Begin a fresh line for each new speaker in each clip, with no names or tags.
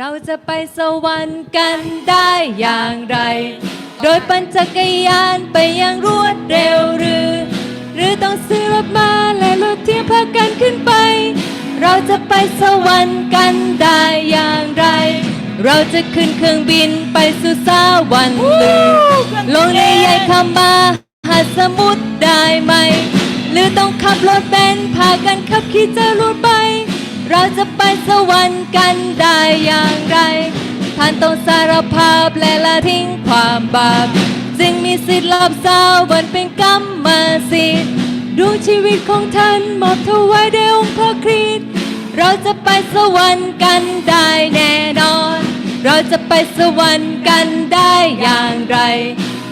เราจะไปสวรรค์กันได้อย่างไร โดยปั่นจักรยานไปอย่างรวดเร็วหรือ หรือต้องซื้อรถมาและรถเทียมพากันขึ้นไป เราจะไปสวรรค์กันได้อย่างไร เราจะขึ้นเครื่องบินไปสู่สวรรค์หรือลงในใหญ่คำมาหาสมุทรได้ไหม หรือต้องขับรถเบนซ์พากันขับขี่จรวดไป เราจะไปสวรรค์กันได้อย่างไร ท่านต้องสารภาพและละทิ้งความบาป จึงมีสิทธิ์รับสาวบนเป็นกรรมมาสิทธิ์ดวงชีวิตของท่านมอบถวายแด่องค์พระคริสต์เราจะไปสวรรค์กันได้แน่นอน เราจะไปสวรรค์กันได้อย่างไร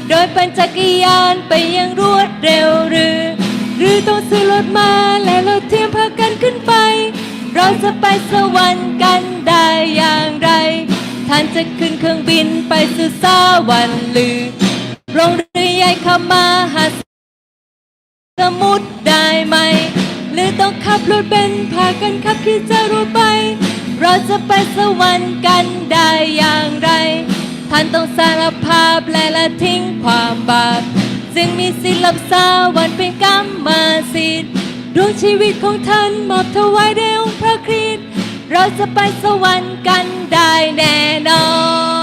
โดยปั่นจักรยานไปยังรวดเร็วหรือ หรือต้องซื้อรถมาและรถเทียมพากันขึ้นไป เราจะไปสวรรค์กันได้อย่างไร ท่านจะขึ้นเครื่องบินไปสู่สวรรค์หรือลงเรือใหญ่เข้ามาหาสมุทรได้ไหม หรือต้องขับรถเบนพากันขับขี่จรวดไป เราจะไปสวรรค์กันได้อย่างไร ท่านต้องสารภาพและละทิ้งความบาปจึงมีสิทธิ์รับสาวันเป็นกรรมมา ดวงชีวิตของท่านมอบถวายแด่องค์พระคริสต์เราจะไปสวรรค์กันได้แน่นอน